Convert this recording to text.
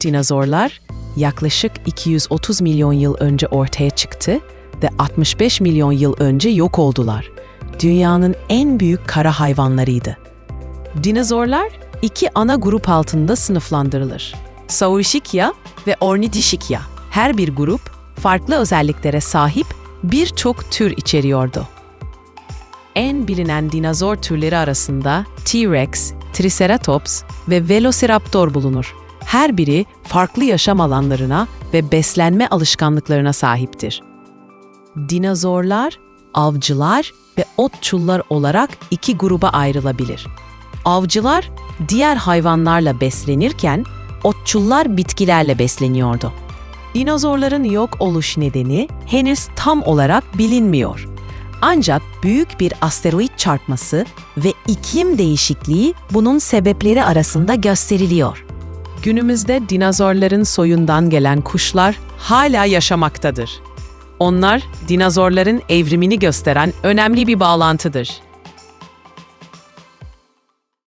Dinozorlar yaklaşık 230 milyon yıl önce ortaya çıktı ve 65 milyon yıl önce yok oldular. Dünyanın en büyük kara hayvanlarıydı. Dinozorlar iki ana grup altında sınıflandırılır. Saurischikia ve Ornithischikia. Her bir grup farklı özelliklere sahip birçok tür içeriyordu. En bilinen dinozor türleri arasında T-Rex, Triceratops ve Velociraptor bulunur. Her biri farklı yaşam alanlarına ve beslenme alışkanlıklarına sahiptir. Dinozorlar, avcılar ve otçullar olarak iki gruba ayrılabilir. Avcılar diğer hayvanlarla beslenirken otçullar bitkilerle besleniyordu. Dinozorların yok oluş nedeni henüz tam olarak bilinmiyor. Ancak büyük bir asteroid çarpması ve iklim değişikliği bunun sebepleri arasında gösteriliyor. Günümüzde dinozorların soyundan gelen kuşlar hala yaşamaktadır. Onlar dinozorların evrimini gösteren önemli bir bağlantıdır.